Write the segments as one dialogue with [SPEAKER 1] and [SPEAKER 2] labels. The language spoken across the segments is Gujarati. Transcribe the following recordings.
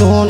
[SPEAKER 1] soon.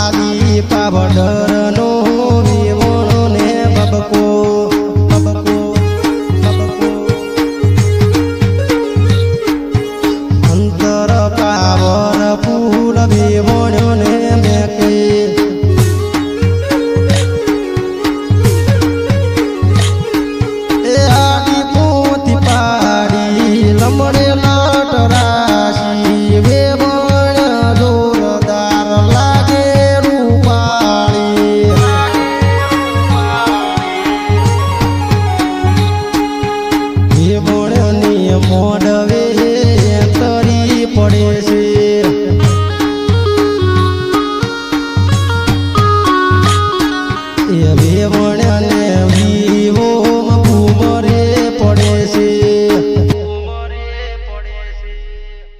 [SPEAKER 1] આવી પાવડરનો